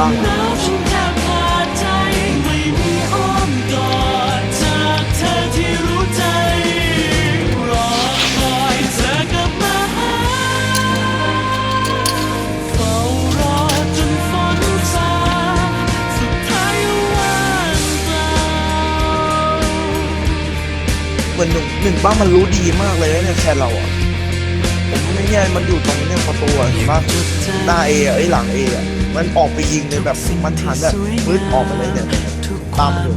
บ้างเหมือนหนึ่งหนึ่งบ้างมันรู้ดีมากเลยนะเนี่ยแค่เราอะผมไม่แน่มันอยู่ตรงเนี่ยประตูอะเห็นปะหน้าเออะไอ้หลังเออะ มันออกไปยิงเลยแบบมันทันแบบพื้นออกไปเลยเนี่ยตามมาดู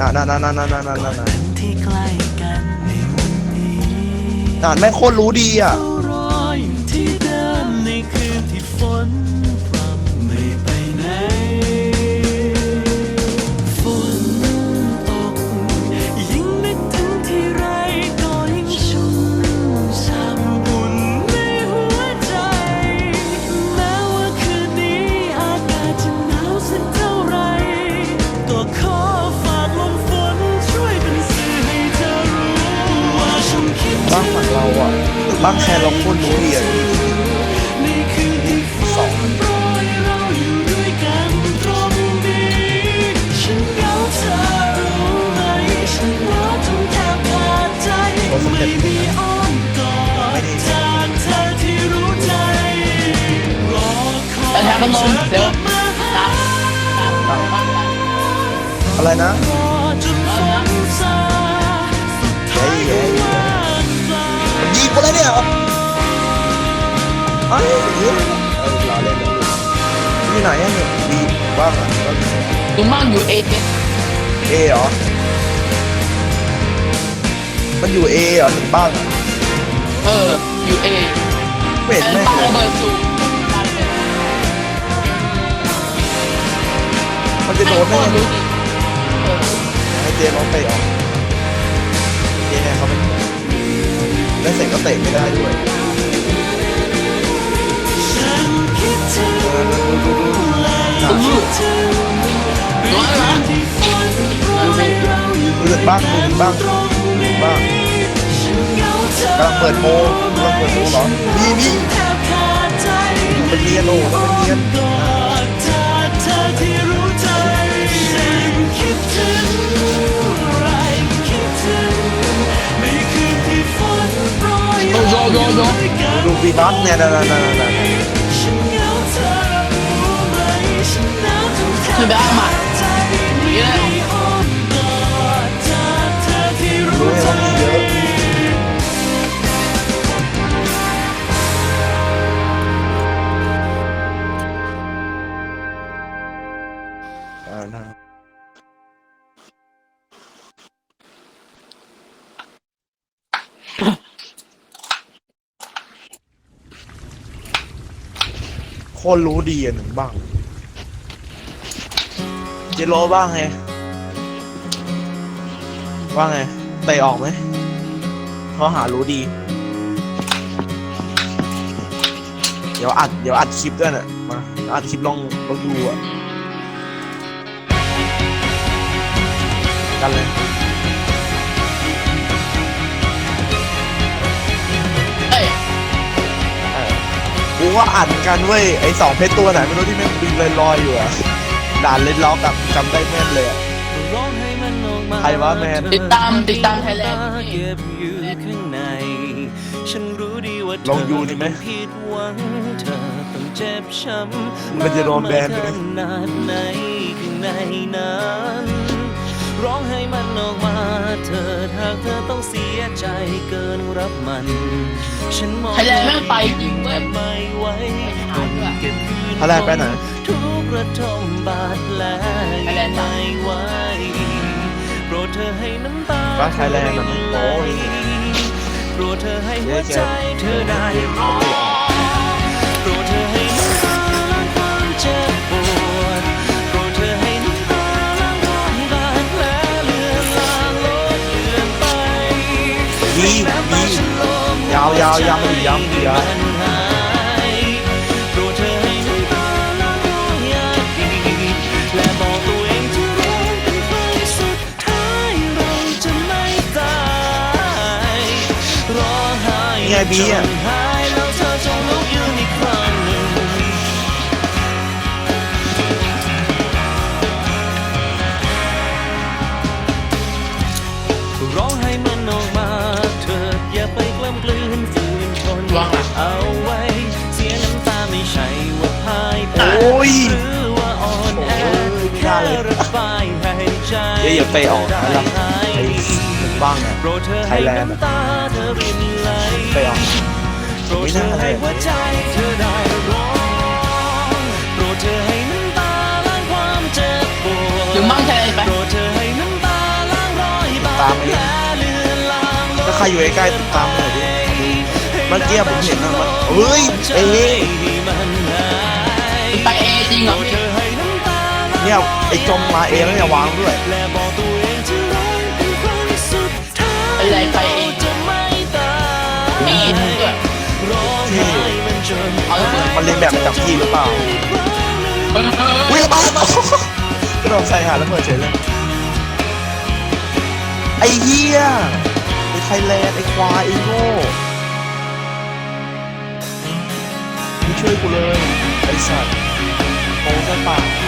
อ่านั่นนั่นนั่นนั่นนั่นนั่นนั่นที่ใกล้กันในวันนี้อ่าแม่โคตรรู้ดีอะ บ้างฝั่งเราอะบ้างแค่เราโคตรรู้ดีอะในคืนที่ฝนโปรยเราอยู่ด้วยกันตรงนี้ฉันเรื่อ้อมกอดจากเธอที่รู้ใจรอคอยแต่แถมมันลงเดี๋ยวอะไรนะ ยิงไปแล้วเนี่ยเอ้ยเฮ้ยเออรอเล่นเลยที่ไหนอะเนี่ยดีบ้างอะก็ลุงบ้างอยู่เอเอเหรอ มันอยู่เอเหรอถึงบ้างอะเออ อยู่เอเห็นแม่งเลยเบอร์สูงมันจะโดนไม่ได้เออให้เจร้องเตะออก แล้วเสร็จก็เตะไม่ได้ด้วยฉันคิดถึงเออดูดูดูดูตุ้มลูกถึงร้อยละที่ฝนโปรยเราอยู่ดูดบ้างดูดบ้างตรงดูนี้ดบ้างฉันเหงาเธอกำลังเปิดโมกำลังเปิดโมเหรอมีมีแทบขาดใจเป็นเนียนโอ้ต้องเป็นเนียน กันดูปีบัสเนี่ยนั่นนั่นนั่นนั่นฉันเหงาเธอรู้ไหมฉันหนาวจนแทคือแบบใจไม่มีอ้อมกอดจากเธอที่รู้รู้ไหมใจว่าเยอะนะ คนรู้ดีอะหนึ่งบ้าง เจโรบ้างไงว่าไงเตะออกไหมเขาหารู้ดี เดี๋ยวอัดเดี๋ยวอัดคลิปด้วยน่ะมาอัดคลิปลองลองดูอะกันเลย กูก็อัดกันเว้ยไอสองเพชรตัวไหนไม่รู้ที่แม่งบินลอยๆอยู่อะด่านเล่นล็อกอะจำได้แม่นเลยอะร้องให้มันออกมาใครวะแมนติดตามติดตามไทยแลนด์เก็บอยู่ข้างในฉันรู้ดีว่าเธลองดูดิไหมผิดหวังเธอต้องเจ็บช้ำมันจะโดนแบนขไหม ร้องให้มันออกมาเธอหากเธอต้องเสียใจเกินรับมัน ฉันมองไทยแลนด์แม่งไปจริงเว้ย ไม่ไหวหาด้วยเก็บคืนไทยแลนด์ไปไหน ทุกระทมบาดแผลไทยแลนด์ไม่ไหวโปรดเธอให้น้ำตาว่าไทยแลนด์มันโอ้ยโปรดเธอให้หัวใจเธอได้โปร วยาวยาวยาวยาวมันหาวเธอให้น้ำตาล้างความอยากดีแนทนว่างหลังเอาไว้เสียน้ำตาไม่ใช่ว่าพ่ายแพ้โอ้ยหรือว่าอ่อนแอโอ้ยไม่ได้แค่เลยระบายให้ใจเดี๋ยวอย่าไปออกนะลำไอ้หนึ่งบ้างเนี่ยโปรดเธอไทให้ยแลนด์น้ำตาเธอรินไหลไปออกโปรดเธอให้หัวใจเธอได้ร้องโปรดเธอให้น้ำตาล้างความเจ็บปวดหรือมั่งไทยแลนด์ไปโปรดเธอให้น้ำตาล้างรอยบาดตามไปแผดิลเลือนลางถ้าใครอยู่ใกล้ๆติดตามหน่อยดิเมื่อกี้ผมเห็นนะมันเฮ้ยเอ๊ะมันหายไปเอจริงเหรอเธอให้น้ำตาเนี่ยไอ้จมมาเองแล้วเนี่ยวางด้วยและบอกตัวเองจะรักเป็นครั้งสุดท้ายอะไรไปเองจะไม่ตายมีด้วยร้องไห้มันเอาระเบิดมันเรียนแบบมาจากพี่หรือเปล่าเฮ้ยอุ้ยระเบิดกระโดดใส่หาระเบิดเฉยเลยไอ้เหี้ยไอ้ไทยแลนด์ไอ้ควายไอ้โง่ ช่วยกูเลยไอสัตว์โอ้ยกันปล่